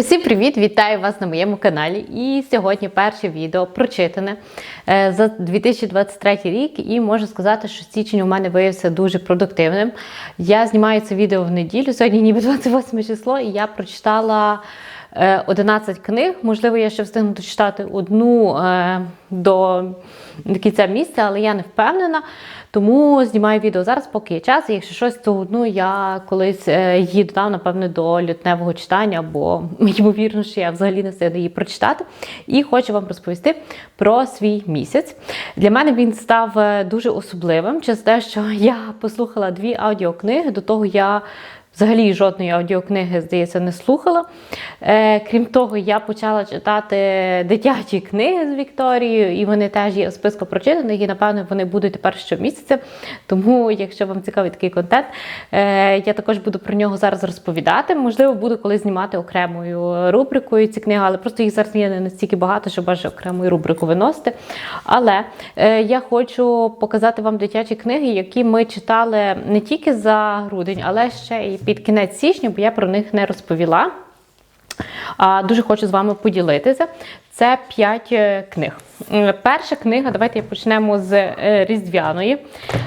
Усім привіт! Вітаю вас на моєму каналі. І сьогодні перше відео прочитане е, за 2023 рік. І можу сказати, що січень у мене виявився дуже продуктивним. Я знімаю це відео в неділю, сьогодні ніби 28 число, і я прочитала. Е, 11 книг, можливо, я ще встигну дочитати одну е, до кінця місяця, але я не впевнена. Тому знімаю відео зараз, поки є час. Якщо щось, то одну я колись е, її додам, напевне, до лютневого читання, бо ймовірно, що я взагалі не встигну її прочитати. І хочу вам розповісти про свій місяць. Для мене він став е, дуже особливим через те, що я послухала дві аудіокниги. До того я. Взагалі жодної аудіокниги, здається, не слухала. Е, крім того, я почала читати дитячі книги з Вікторією, і вони теж є у списку прочитаних, і напевно вони будуть тепер щомісяця. Тому, якщо вам цікавий такий контент, е, я також буду про нього зараз розповідати. Можливо, буду колись знімати окремою рубрикою ці книги, але просто їх зараз є не настільки багато, щоб аж окремою рубрику виносити. Але е, я хочу показати вам дитячі книги, які ми читали не тільки за грудень, але ще і під кінець січня, бо я про них не розповіла. Дуже хочу з вами поділитися. Це 5 книг. Перша книга, давайте почнемо з е, Різдвяної.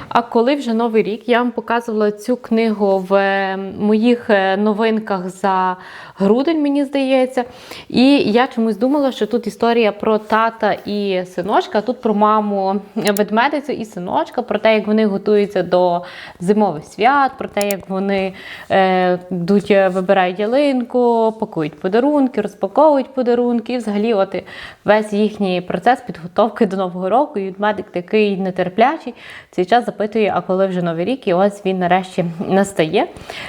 А коли вже новий рік, я вам показувала цю книгу в е, моїх е, новинках за грудень, мені здається. І я чомусь думала, що тут історія про тата і синочка, а тут про маму ведмедицю і синочка, про те, як вони готуються до зимових свят, про те, як вони е, йдуть, е, вибирають ялинку, пакують подарунки, розпаковують подарунки. І взагалі, от весь їхній процес підготовки до нового року. І медик такий нетерплячий. Цей час запитує, а коли вже новий рік, і ось він нарешті настає.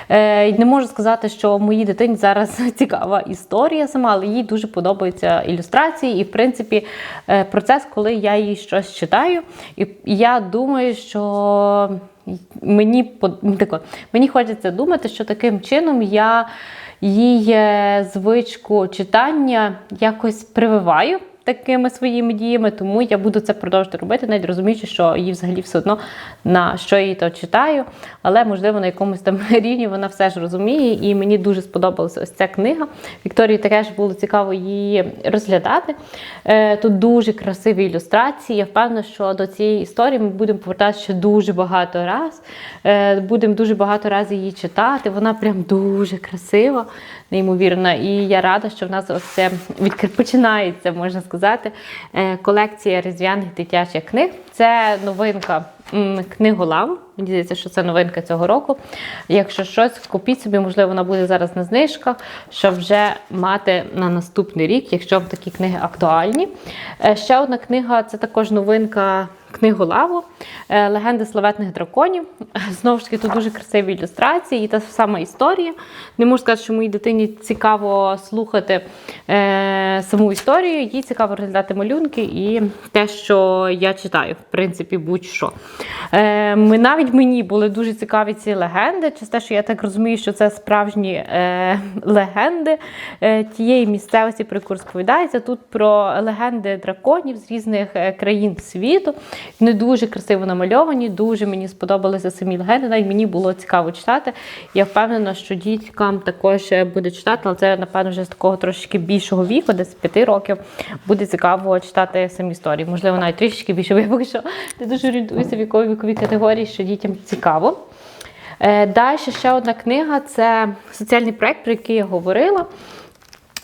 Е, не можу сказати, що моїй дитині зараз цікава історія сама, але їй дуже подобаються ілюстрації, і в принципі е, процес, коли я їй щось читаю. І я думаю, що мені тако, мені хочеться думати, що таким чином я їй е, звичку читання якось прививаю. Такими своїми діями, тому я буду це продовжувати робити, навіть розуміючи, що їй взагалі все одно на що я їй то читаю, але можливо на якомусь там рівні вона все ж розуміє, і мені дуже сподобалася ось ця книга. Вікторії теж було цікаво її розглядати. Е, Тут дуже красиві ілюстрації. Я впевнена, що до цієї історії ми будемо повертатися ще дуже багато раз. Е, Будемо дуже багато разів її читати. Вона прям дуже красива, неймовірна. І я рада, що в нас ось це відкр... починається, можна сказати, е, колекція різдвяних дитячих книг. Це новинка книголам. Мені здається, що це новинка цього року. Якщо щось, купіть собі, можливо, вона буде зараз на знижках, щоб вже мати на наступний рік, якщо такі книги актуальні. Е, Ще одна книга це також новинка книголаву е, Легенди славетних драконів. Знову ж таки, тут дуже красиві ілюстрації і та сама історія. Не можу сказати, що моїй дитині цікаво слухати е, саму історію, їй цікаво розглядати малюнки і те, що я читаю, в принципі, будь-що. Е, ми, навіть мені були дуже цікаві ці легенди, через те, що я так розумію, що це справжні е, легенди е, тієї місцевості, про яку розповідається. Тут про легенди драконів з різних е, країн світу. Вони дуже красиво намальовані, дуже мені сподобалися самі легенди. Навіть мені було цікаво читати. Я впевнена, що діткам також е, буде читати, але це, напевно, вже з такого трошки більшого віку, десь з 5 років, буде цікаво читати самі історії. Можливо, навіть трішки більше, бо я дуже орієнтуюся в якої віковій категорії, що дітям цікаво. Е, Далі ще одна книга це соціальний проект, про який я говорила.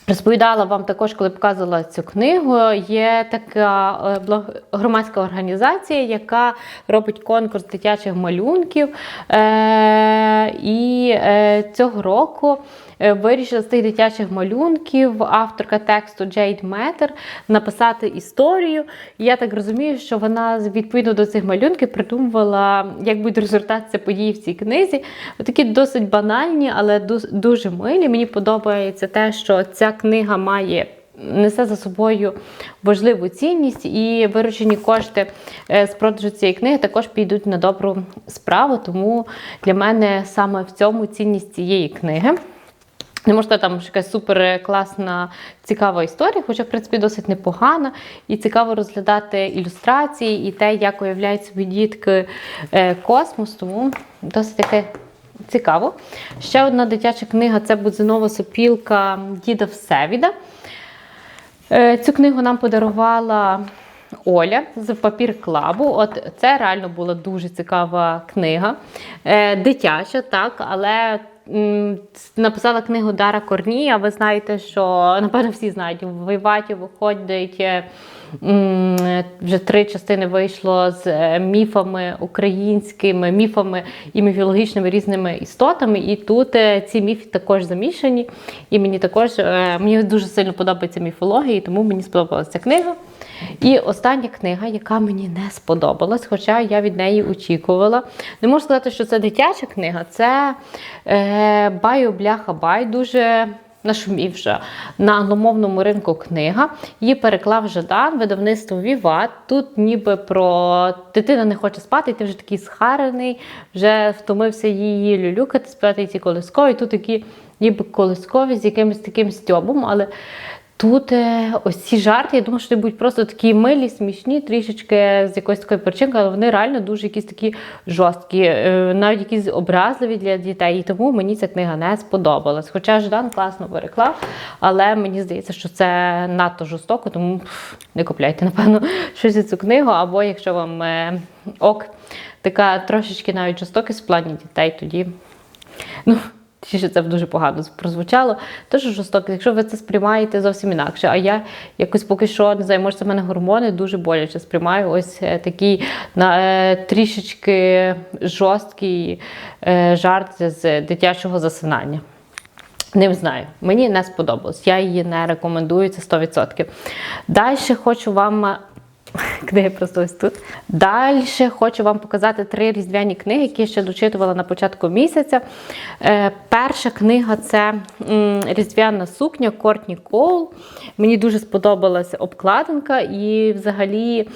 Розповідала вам також, коли показувала цю книгу. Є така е, громадська організація, яка робить конкурс дитячих малюнків. Е, І е, цього року вирішила з тих дитячих малюнків авторка тексту Джейд Метер написати історію. І я так розумію, що вона відповідно до цих малюнків придумувала, як буде розвертатися події в цій книзі. Такі досить банальні, але дуже милі. Мені подобається те, що ця книга має. Несе за собою важливу цінність, і виручені кошти е, з продажу цієї книги також підуть на добру справу. Тому для мене саме в цьому цінність цієї книги. Не можу там якась супер класна, цікава історія, хоча, в принципі, досить непогана. І цікаво розглядати ілюстрації і те, як уявляють собі дітки е, космос. Тому досить таке цікаво. Ще одна дитяча книга це Будзинова сопілка Діда Всевіда. Е, Цю книгу нам подарувала Оля з папір клабу. От це реально була дуже цікава книга. Е, Дитяча, так, але написала книгу Дара Корнія. Ви знаєте, що напевно всі знають, в Іваті виходить. е, Вже три частини вийшло з е, міфами українськими, міфами і міфологічними різними істотами. І тут е, ці міфи також замішані. І мені також мені дуже сильно подобається міфологія, тому мені сподобалася ця книга. І остання книга, яка мені не сподобалась, хоча я від неї очікувала. Не можу сказати, що це дитяча книга, це е, Баю Бляха Бай, дуже нашумівша на англомовному ринку книга. Її переклав Жадан, видавництво Віват. Тут ніби про дитина не хоче спати, і ти вже такий схарений, вже втомився її люлюкати, спати ці колискові. Тут такі ніби колискові з якимось таким стьобом, але Тут е, ось ці жарти, я думаю, що вони будуть просто такі милі, смішні, трішечки з якоїсь такої перчинки, але вони реально дуже якісь такі жорсткі, е, навіть якісь образливі для дітей. І тому мені ця книга не сподобалась. Хоча Ждан класно переклав, але мені здається, що це надто жорстоко, тому не купляйте, напевно, щось за цю книгу. Або якщо вам е, ок, така трошечки навіть жорстокість в плані дітей, тоді. Ну, що це дуже погано прозвучало. Тож жорстоко, якщо ви це сприймаєте зовсім інакше. А я якось поки що не знаю, мене гормони дуже боляче сприймаю ось е, такий на, е, трішечки жорсткий е, жарт з дитячого засинання. Не знаю, мені не сподобалось. Я її не рекомендую, це 100%. Далі хочу вам. Книги просто ось тут. Далі хочу вам показати три різдвяні книги, які я ще дочитувала на початку місяця. Е, перша книга це Різдвяна сукня Кортні Коул. Мені дуже сподобалася обкладинка і взагалі.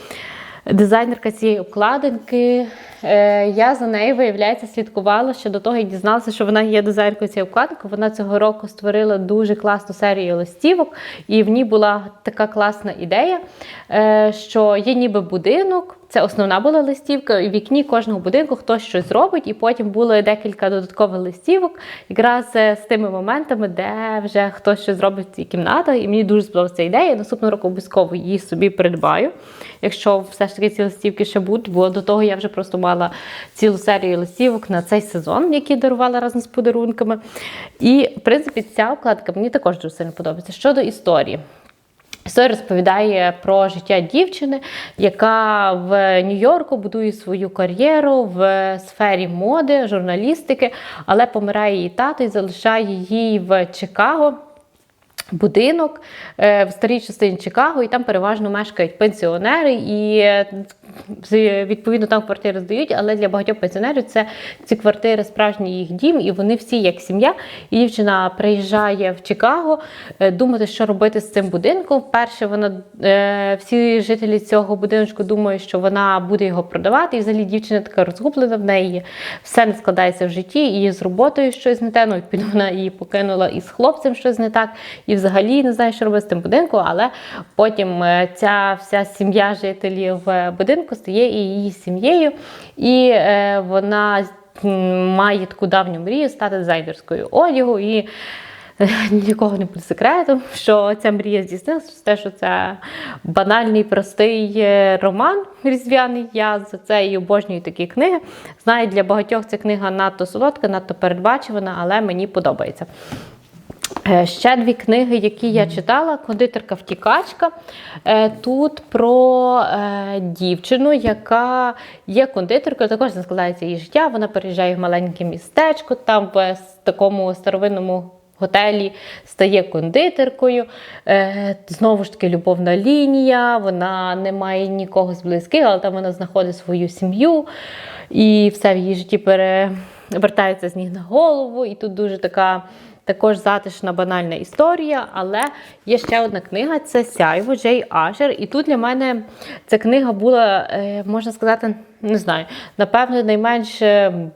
Дизайнерка цієї обкладинки. Е, я за нею, виявляється, слідкувала ще до того, і дізналася, що вона є дизайнеркою цієї обкладинки. Вона цього року створила дуже класну серію листівок, і в ній була така класна ідея, е, що є ніби будинок. Це основна була листівка, в вікні кожного будинку хтось щось робить, і потім було декілька додаткових листівок, якраз е, з тими моментами, де вже хтось щось зробить в цій кімнаті. І мені дуже сподобалася ідея. Наступного року обов'язково її собі придбаю. Якщо все ж таки ці листівки ще будуть, бо до того я вже просто мала цілу серію листівок на цей сезон, які дарувала разом з подарунками. І, в принципі, ця обкладка мені також дуже сильно подобається. Щодо історії. Історія розповідає про життя дівчини, яка в Нью-Йорку будує свою кар'єру в сфері моди, журналістики, але помирає її тато і залишає її в Чикаго. Будинок е, в старій частині Чикаго, і там переважно мешкають пенсіонери, і е, відповідно там квартири здають, але для багатьох пенсіонерів це ці квартири справжній їх дім, і вони всі як сім'я. І дівчина приїжджає в Чикаго е, думати, що робити з цим будинком. Перше, вона е, всі жителі цього будиночку думають, що вона буде його продавати. І взагалі дівчина така розгублена в неї, все не складається в житті, і з роботою щось не те. Ну, відповідно, вона її покинула і з хлопцем щось не так, і взагалі не знає, що робити з тим будинком. Але потім е, ця вся сім'я жителів е, будинку стає і її сім'єю, і е, вона має таку давню мрію стати дизайнерською одягу. І е, Нікого не буде секретом, що ця мрія здійснилася, те, що це банальний, простий е, роман різдвяний. Я за це і обожнюю такі книги. Знаю, для багатьох ця книга надто солодка, надто передбачувана, але мені подобається. Е, Ще дві книги, які я читала: кондитерка втікачка. Е, Тут про е, дівчину, яка є кондитеркою, також не складається її життя. Вона переїжджає в маленьке містечко, там в такому старовинному. Готелі стає кондитеркою, знову ж таки любовна лінія. Вона не має нікого з близьких, але там вона знаходить свою сім'ю, і все в її житті перевертається з ніг на голову. І тут дуже така також затишна банальна історія, але є ще одна книга це Сяйво Джей Ашер. І тут для мене ця книга була, е, можна сказати, не знаю, напевно, найменш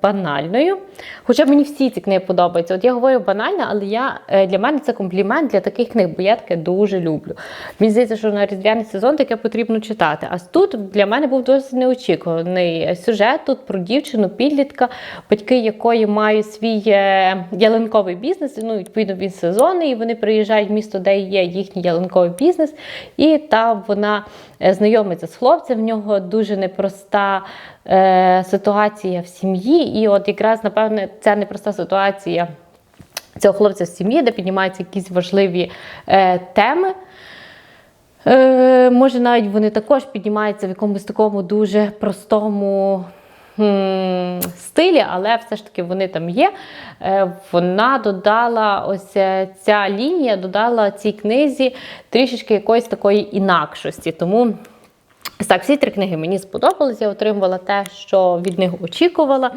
банальною. Хоча мені всі ці книги подобаються. От я говорю банально, але я, е, для мене це комплімент для таких книг, бо я таке дуже люблю. Мені здається, що на різдвяний сезон таке потрібно читати. А тут для мене був досить неочікуваний сюжет тут про дівчину, підлітка, батьки якої мають свій е, ялинковий бізнес. Ну, відповідно, він сезонний, і вони приїжджають в місто, де є їхній ялинковий бізнес, і там вона е, знайомиться з хлопцем. В нього дуже непроста е, ситуація в сім'ї. І от якраз, напевне, ця непроста ситуація цього хлопця в сім'ї, де піднімаються якісь важливі е, теми. Е, може, навіть вони також піднімаються в якомусь такому дуже простому стилі, але все ж таки вони там є. Е, вона додала ось е, ця лінія, додала цій книзі трішечки якоїсь такої інакшості. Тому. Так, всі три книги мені сподобались. Я отримувала те, що від них очікувала.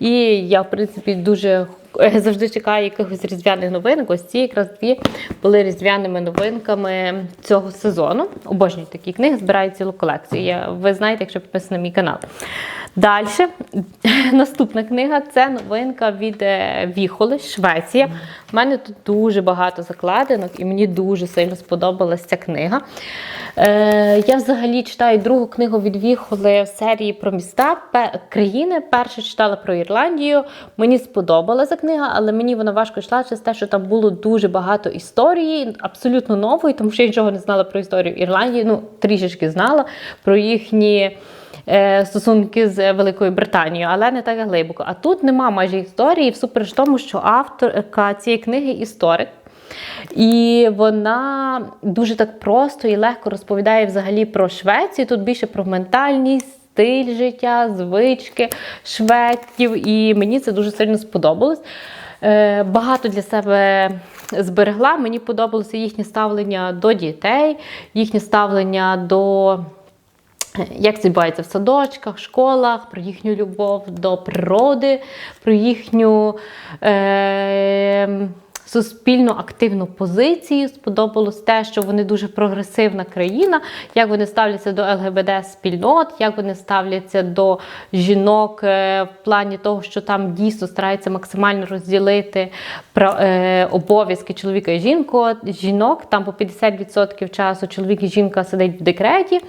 І я, в принципі, дуже е, завжди чекаю якихось різдвяних новинок. Ось ці якраз дві були різдвяними новинками цього сезону. Обожнюю такі книги, збираю цілу колекцію. Я, ви знаєте, якщо підписані на мій канал. Далі, наступна книга це новинка від е, Віхоли, Швеція. У мене тут дуже багато закладинок, і мені дуже сильно сподобалася ця книга. Е, я взагалі читаю другу книгу від Віхоли в серії про міста країни. Першу читала про Ірландію. Мені сподобалася книга, але мені вона важко йшла через те, що там було дуже багато історії, абсолютно нової, тому що я нічого не знала про історію Ірландії. Ну, трішечки знала про їхні. Е, Стосунки з Великою Британією, але не так глибоко. А тут нема майже історії, всупереч тому, що авторка цієї книги історик. І вона дуже так просто і легко розповідає взагалі про Швецію. Тут більше про ментальність, стиль життя, звички шведів. І мені це дуже сильно сподобалось. Е, Багато для себе зберегла. Мені подобалося їхнє ставлення до дітей, їхнє ставлення до. Як відбувається в садочках, школах, про їхню любов до природи, про їхню е, суспільну активну позицію. Сподобалось те, що вони дуже прогресивна країна, як вони ставляться до ЛГБТ спільнот, як вони ставляться до жінок е, в плані того, що там дійсно стараються максимально розділити е, обов'язки чоловіка і жінку, жінок. Там по 50% часу чоловік і жінка сидить в декреті.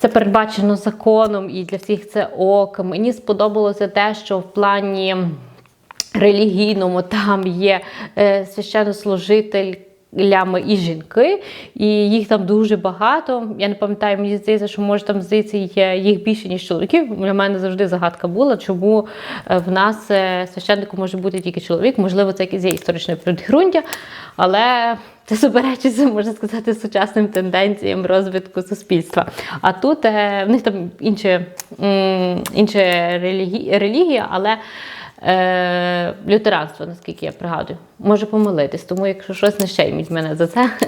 Це передбачено законом, і для всіх це ок. Мені сподобалося те, що в плані релігійному там є е, священнослужителями і жінки, і їх там дуже багато. Я не пам'ятаю, мені здається, що може там здається їх більше, ніж чоловіків. Для мене завжди загадка була, чому е, в нас е, священником може бути тільки чоловік. Можливо, це якесь є історичне підґрунтя, але це суперечиться, можна сказати, сучасним тенденціям розвитку суспільства. А тут е, в них там інше, інше релігі, релігія, але лютеранство, наскільки я пригадую. Можу помилитись, тому якщо щось не шейміть мене за це.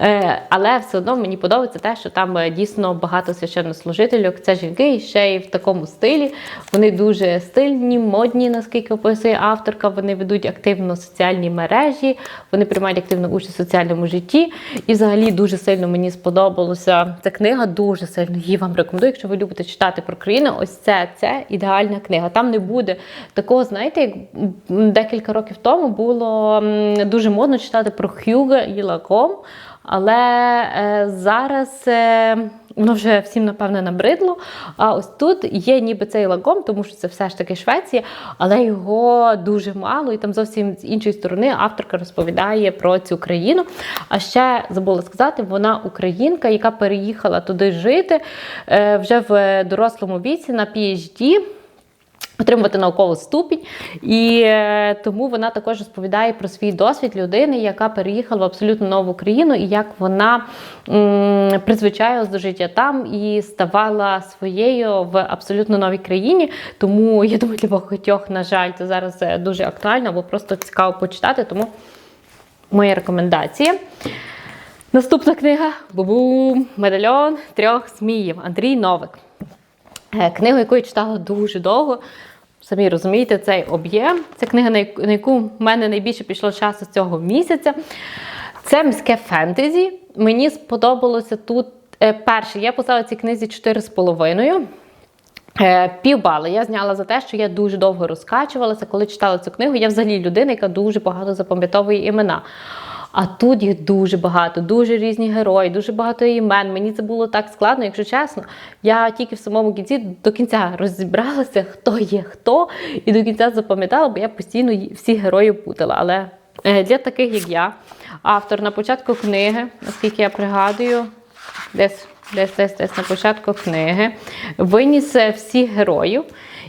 Е, але все одно мені подобається те, що там е, дійсно багато священнослужителів. Це жінки і ще й в такому стилі. Вони дуже стильні, модні, наскільки описує авторка. Вони ведуть активно соціальні мережі, вони приймають активну участь у соціальному житті. І взагалі дуже сильно мені сподобалася ця книга. Дуже сильно її вам рекомендую. Якщо ви любите читати про країну, ось це, це ідеальна книга. Там не буде такого, знаєте, як декілька років тому було дуже модно читати про Х'юга і Лаком. Але е, зараз е, воно вже всім, напевне, набридло. А ось тут є ніби цей лагом, тому що це все ж таки Швеція, але його дуже мало. І там зовсім з іншої сторони авторка розповідає про цю країну. А ще забула сказати, вона українка, яка переїхала туди жити е, вже в дорослому віці на PhD отримувати наукову ступінь, і е, тому вона також розповідає про свій досвід людини, яка переїхала в абсолютно нову країну, і як вона м, до життя там і ставала своєю в абсолютно новій країні. Тому я думаю, для багатьох, на жаль, це зараз е, дуже актуально, або просто цікаво почитати. Тому моя рекомендація. Наступна книга Бу-бум! Медальйон трьох зміїв Андрій Новик. Е, Книгу, яку я читала дуже довго. Самі розумієте, цей об'єм. Це книга, на яку- в мене найбільше пішло часу цього місяця. Це міське фентезі. Мені сподобалося тут е, перше. Я поставила цій книзі 4,5. Е, Півбала я зняла за те, що я дуже довго розкачувалася, коли читала цю книгу. Я взагалі людина, яка дуже багато запам'ятовує імена. А тут їх дуже багато, дуже різні герої, дуже багато імен. Мені це було так складно, якщо чесно. Я тільки в самому кінці до кінця розібралася, хто є хто, і до кінця запам'ятала, бо я постійно всі герої путала. Але е, для таких, як я, автор на початку книги, наскільки я пригадую, десь. Десь, десь, десь на початку книги виніс е, всіх героїв,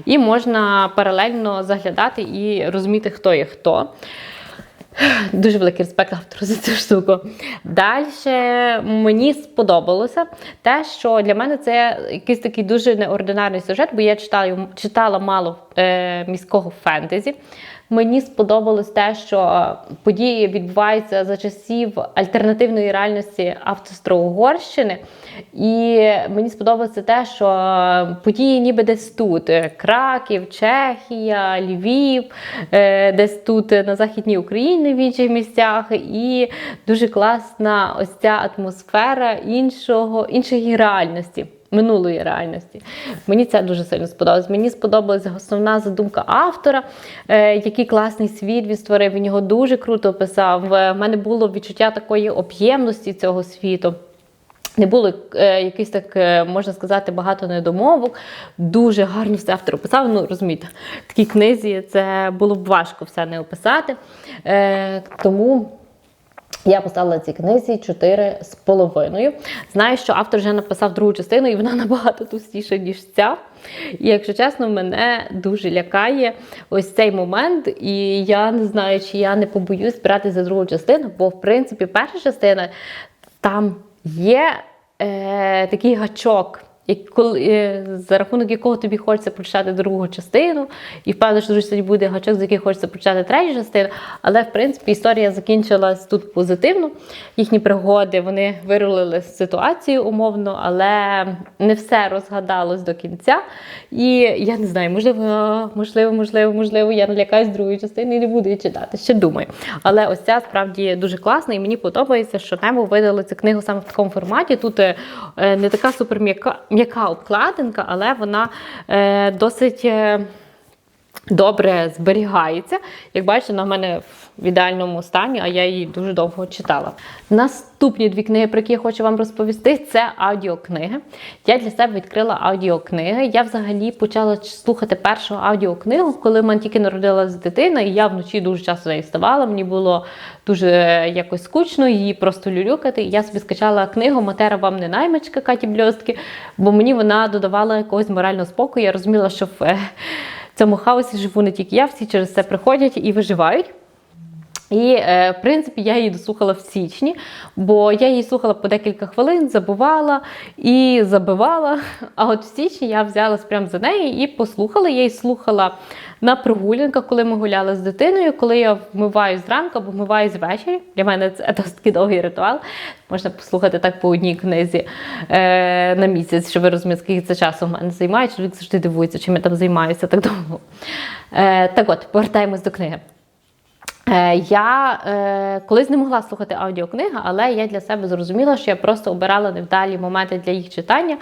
і можна паралельно заглядати і розуміти, хто є хто. Дуже великий респект автору за цю штуку. Далі мені сподобалося те, що для мене це якийсь такий дуже неординарний сюжет, бо я читала, читала мало е, міського фентезі. Мені сподобалось те, що події відбуваються за часів альтернативної реальності Австро-Угорщини. І мені сподобалося те, що події ніби десь тут: Е, Краків, Чехія, Львів, е, десь тут на Західній Україні в інших місцях. І дуже класна ось ця атмосфера іншого, іншої реальності. Минулої реальності. Мені це дуже сильно сподобалось. Мені сподобалася основна задумка автора, е, який класний світ він створив. Він його дуже круто описав. В мене було відчуття такої об'ємності цього світу. Не було е, якихось так, е, можна сказати, багато недомовок. Дуже гарно все автор описав. Ну, розумієте, в такій книзі це було б важко все не описати. Е, тому. Я поставила цій книзі 4 з половиною. Знаю, що автор вже написав другу частину, і вона набагато товстіша, ніж ця. І якщо чесно, мене дуже лякає ось цей момент. І я не знаю, чи я не побоюсь брати за другу частину, бо в принципі перша частина там є е, такий гачок. Коли, е, за рахунок якого тобі хочеться прочитати другу частину, і впевнено, що дуже буде гачок, з яким хочеться прочитати третю частину. Але в принципі історія закінчилась тут позитивно. Їхні пригоди вони вирулили з ситуацію умовно, але не все розгадалось до кінця. І я не знаю, можливо, можливо, можливо, можливо, я налякаюсь другої частини і не буду її читати. Ще думаю. Але ось ця справді дуже класна, і мені подобається, що Немо видали цю книгу саме в такому форматі. Тут е, не така суперм'яка м'яка обкладинка, але вона е, досить. Е, Добре зберігається. Як бачите, вона в мене в ідеальному стані, а я її дуже довго читала. Наступні дві книги, про які я хочу вам розповісти, це аудіокниги. Я для себе відкрила аудіокниги. Я взагалі почала слухати першу аудіокнигу, коли в мене тільки народилася дитина, і я вночі дуже часто неї вставала. Мені було дуже якось скучно її просто люлюкати. Я собі скачала книгу Матера вам не наймичка Каті Бльостки, бо мені вона додавала якогось морального спокою. Я розуміла, що в цьому хаосі живу не тільки я, всі через це приходять і виживають. І, е, в принципі, я її дослухала в січні, бо я її слухала по декілька хвилин, забувала і забивала. А от в січні я взялась прямо за неї і послухала. Я її слухала на прогулянках, коли ми гуляли з дитиною, коли я вмиваю зранку або вмиваю ввечері. Для мене це досить довгий ритуал. Можна послухати так по одній книзі е, на місяць, щоб ви розуміли, скільки це часу в мене займає. Чоловік завжди дивується, чим я там займаюся так довго. Е, так от, повертаємось до книги. Е, Я е, колись не могла слухати аудіокниги, але я для себе зрозуміла, що я просто обирала невдалі моменти для їх читання.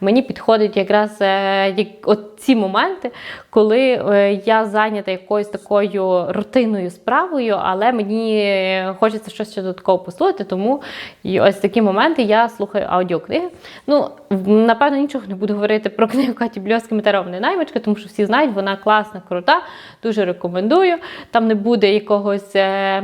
Мені підходить якраз е, от ці моменти, коли е, я зайнята якоюсь такою рутинною справою, але мені хочеться щось ще додатково послухати. Тому і ось такі моменти я слухаю аудіокниги. Ну, напевно, нічого не буду говорити про книгу Каті Бльоски Метеровна наймичка, тому що всі знають, вона класна, крута, дуже рекомендую. Там не буде якогось. Е-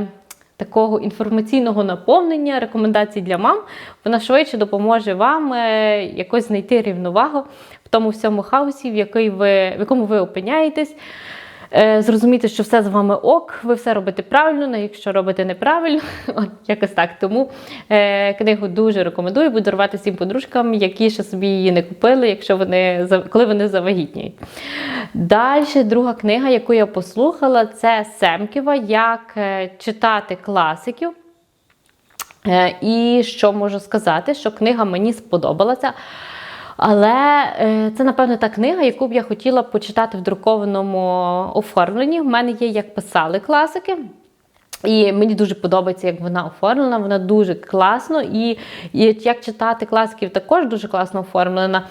Такого інформаційного наповнення, рекомендацій для мам, вона швидше допоможе вам е, якось знайти рівновагу тому всьому хаосі, в, який ви, в якому ви опиняєтесь. Е, Зрозуміти, що все з вами ок, ви все робите правильно, але якщо робите неправильно, от якось так. Тому е, книгу дуже рекомендую, буду дарувати всім подружкам, які ще собі її не купили, якщо вони коли вони завагітніють. Далі друга книга, яку я послухала, це Семківа Як е, читати класиків. Е, І що можу сказати, що книга мені сподобалася. Але е, це, напевно, та книга, яку б я хотіла почитати в друкованому оформленні. В мене є як писали класики. І мені дуже подобається, як вона оформлена. Вона дуже класно. І, і як читати класиків також дуже класно оформлена.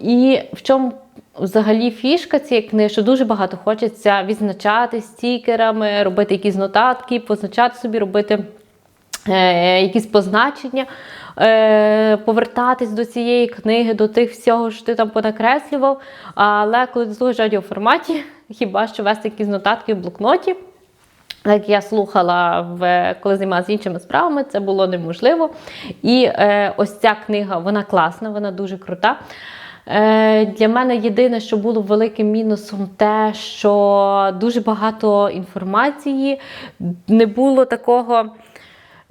І в чому взагалі фішка цієї книги, що дуже багато хочеться відзначати стікерами, робити якісь нотатки, позначати собі, робити е, якісь позначення, е, повертатись до цієї книги, до тих всього, що ти там понакреслював. Але коли ти слухаєш в аудіоформаті, хіба що вести якісь нотатки в блокноті. Як я слухала, в, коли займалася іншими справами, це було неможливо. І е, ось ця книга, вона класна, вона дуже крута. Е, для мене єдине, що було великим мінусом, те, що дуже багато інформації, не було такого.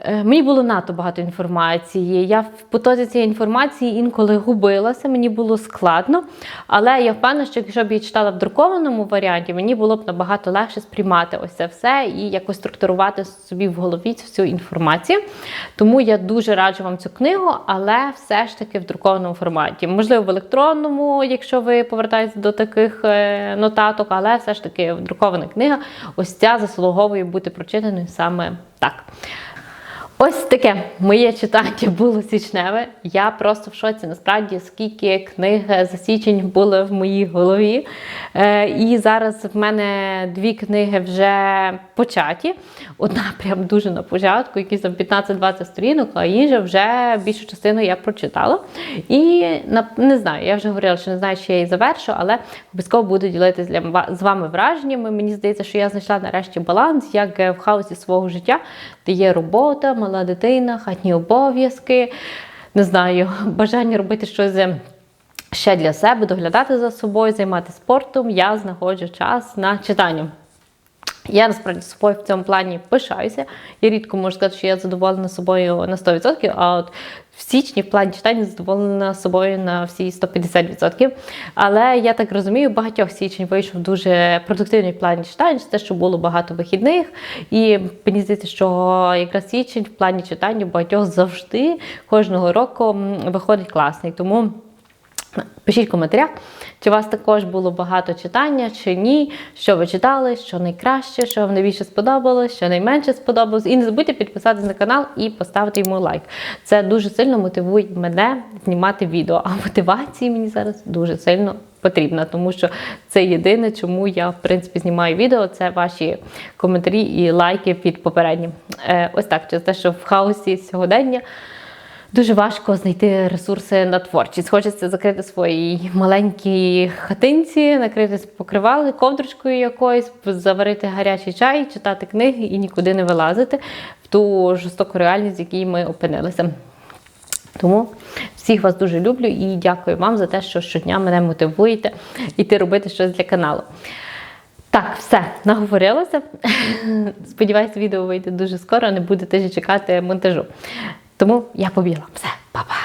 Е, Мені було надто багато інформації. Я в потоці цієї інформації інколи губилася, мені було складно. Але я впевнена, що якщо б я читала в друкованому варіанті, мені було б набагато легше сприймати ось це все і якось структурувати собі в голові всю інформацію. Тому я дуже раджу вам цю книгу, але все ж таки в друкованому форматі. Можливо, в електронному, якщо ви повертаєтесь до таких е, нотаток, але все ж таки друкована книга, ось ця заслуговує бути прочитаною саме так. Ось таке моє читання було січневе. Я просто в шоці, насправді, скільки книг за січень було в моїй голові. Е, і зараз в мене дві книги вже початі. Одна прям дуже на початку, якісь там 15-20 сторінок, а інша вже більшу частину я прочитала. І не знаю, я вже говорила, що не знаю, чи я її завершу, але обов'язково буду ділитися з вами враженнями. Мені здається, що я знайшла нарешті баланс, як е, в хаосі свого життя, є робота, мала дитина, хатні обов'язки, не знаю, бажання робити щось. е, Ще для себе доглядати за собою, займатися спортом, я знаходжу час на читання. Я насправді собою в цьому плані пишаюся. Я рідко можу сказати, що я задоволена собою на 100%, а от в січні в плані читання задоволена собою на всі 150%. Але я так розумію, багатьох січень вийшов дуже продуктивний в плані читань, те, що було багато вихідних. І мені здається, що якраз січень в плані читання багатьох завжди кожного року виходить класний. Тому. Пишіть в коментарях, чи у вас також було багато читання, чи ні, що ви читали, що найкраще, що вам найбільше сподобалось, що найменше сподобалось. І не забудьте підписатися на канал і поставити йому лайк. Це дуже сильно мотивує мене знімати відео. А мотивації мені зараз дуже сильно потрібна, тому що це єдине, чому я в принципі знімаю відео. Це ваші коментарі і лайки під попереднім. Е, ось так, через те, що в хаосі сьогодення. Дуже важко знайти ресурси на творчість. Хочеться закрити свої маленькі хатинці, накрити покривали ковдрочкою якоюсь, заварити гарячий чай, читати книги і нікуди не вилазити в ту жорстоку реальність, в якій ми опинилися. Тому всіх вас дуже люблю і дякую вам за те, що щодня мене мотивуєте йти робити щось для каналу. Так, все, наговорилася. Сподіваюся, відео вийде дуже скоро, не будете чекати монтажу. Тому я побігла. Все, па-па!